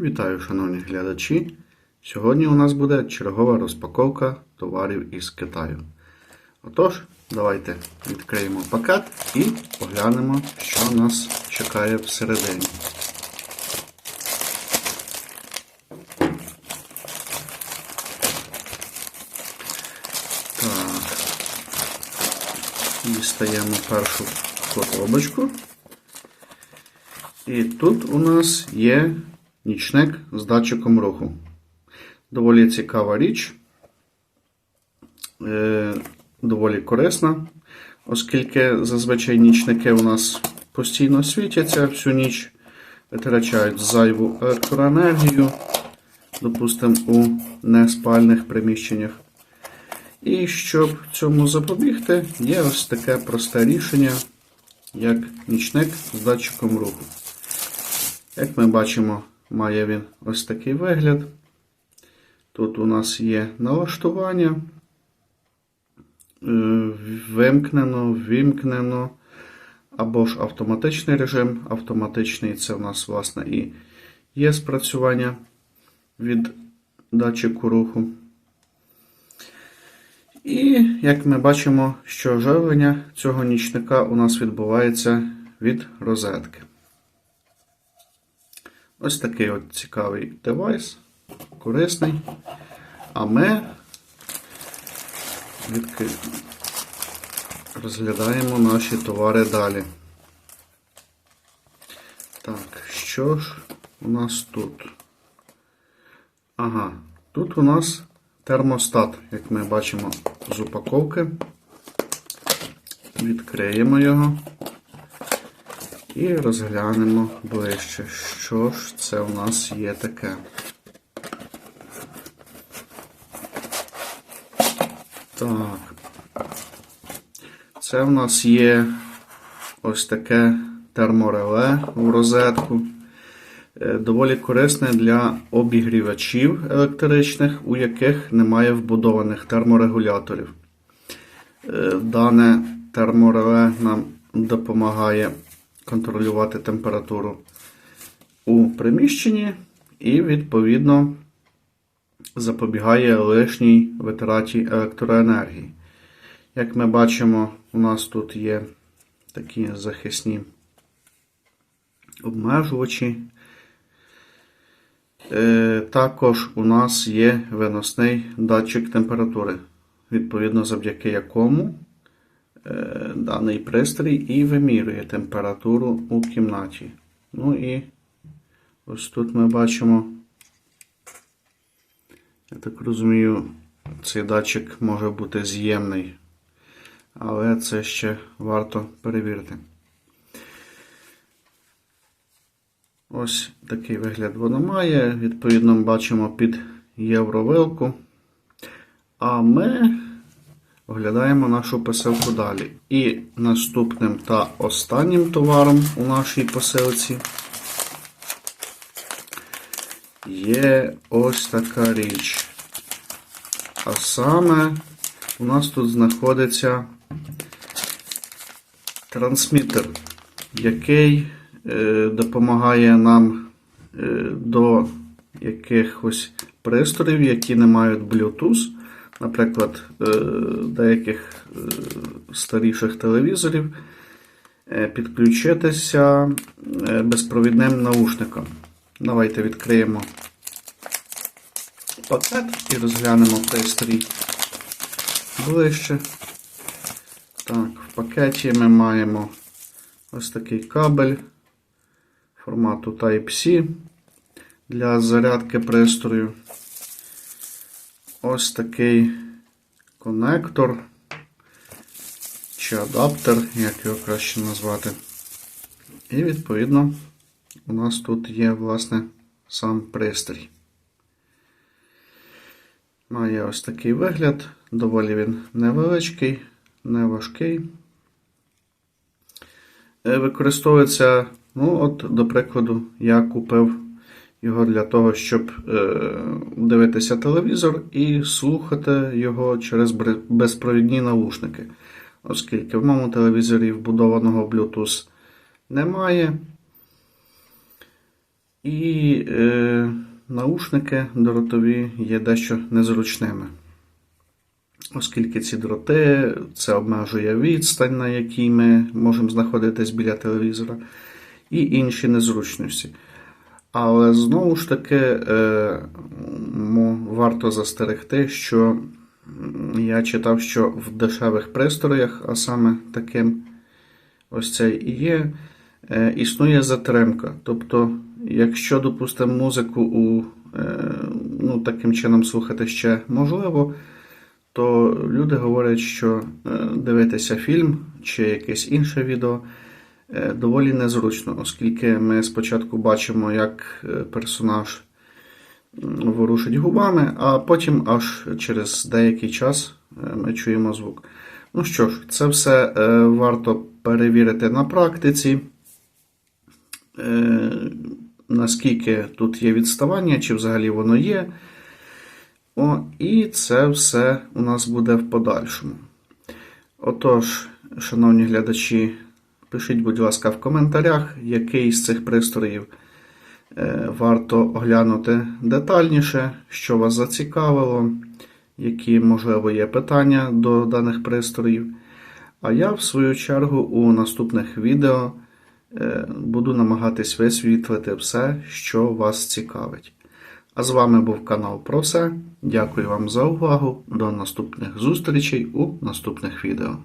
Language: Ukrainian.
Вітаю, шановні глядачі! Сьогодні у нас буде чергова розпаковка товарів із Китаю. Отож, давайте відкриємо пакет і поглянемо, що нас чекає всередині. Так. Дістаємо першу коробочку. І тут у нас є нічник з датчиком руху. Доволі цікава річ, е, доволі корисна, оскільки зазвичай нічники у нас постійно світяться всю ніч, витрачають зайву електроенергію, допустимо, у неспальних приміщеннях. І щоб цьому запобігти, є ось таке просте рішення, як нічник з датчиком руху. Як ми бачимо, має він ось такий вигляд. Тут у нас є налаштування, е, вимкнено, вімкнено, або ж автоматичний режим. Автоматичний це у нас, власне, і є спрацювання від датчику руху. І як ми бачимо, що живлення цього нічника у нас відбувається від розетки. Ось такий от цікавий девайс, корисний. А ми розглядаємо наші товари далі. Так, що ж у нас тут? Ага, тут у нас термостат, як ми бачимо з упаковки. Відкриємо його. І розглянемо ближче, що ж це у нас є таке. Так. Це в нас є ось таке термореле в розетку. Е, Доволі корисне для обігрівачів електричних, у яких немає вбудованих терморегуляторів. Е, Дане термореле нам допомагає контролювати температуру у приміщенні і, відповідно, запобігає лишній витраті електроенергії. Як ми бачимо, у нас тут є такі захисні обмежувачі. Е, Також у нас є виносний датчик температури, відповідно завдяки якому даний пристрій і вимірює температуру у кімнаті. Ну і ось тут ми бачимо, я так розумію, цей датчик може бути з'ємний, але це ще варто перевірити. Ось такий вигляд воно має. Відповідно, бачимо під євровилку. А ми оглядаємо нашу посилку далі. І наступним та останнім товаром у нашій посилці є ось така річ. А саме у нас тут знаходиться трансмітер, який е, допомагає нам е, до якихось пристроїв, які не мають Bluetooth. Наприклад, е, деяких е, старіших телевізорів е, підключитися безпровідним наушником. Давайте відкриємо пакет і розглянемо пристрій ближче. Так, в пакеті ми маємо ось такий кабель формату Type-C для зарядки пристрою. Ось такий конектор чи адаптер, як його краще назвати. І відповідно у нас тут є, власне, сам пристрій. Має ось такий вигляд, доволі він невеличкий, не важкий. Е, Використовується, ну, от, до прикладу, я купив його для того, щоб е, дивитися телевізор і слухати його через безпровідні навушники. Оскільки в моєму телевізорі вбудованого Bluetooth немає. І е, наушники дротові є дещо незручними. Оскільки ці дроти це обмежує відстань, на якій ми можемо знаходитись біля телевізора, і інші незручності. Але знову ж таки е, варто застерегти, що я читав, що в дешевих пристроях, а саме таким ось цей і є, е, існує затримка. Тобто, якщо, допустимо, музику у, е, ну, таким чином слухати ще можливо, то люди говорять, що дивитися фільм чи якесь інше відео доволі незручно, оскільки ми спочатку бачимо, як е, персонаж ворушить губами, а потім аж через деякий час е, ми чуємо звук. Ну що ж, це все е, варто перевірити на практиці. Е, Наскільки тут є відставання, чи взагалі воно є. О, і це все у нас буде в подальшому. Отож, шановні глядачі, пишіть, будь ласка, в коментарях, який з цих пристроїв е, варто оглянути детальніше, що вас зацікавило, які, можливо, є питання до даних пристроїв. А я, в свою чергу, у наступних відео е, буду намагатись висвітлити все, що вас цікавить. А з вами був канал Про все. Дякую вам за увагу. До наступних зустрічей у наступних відео.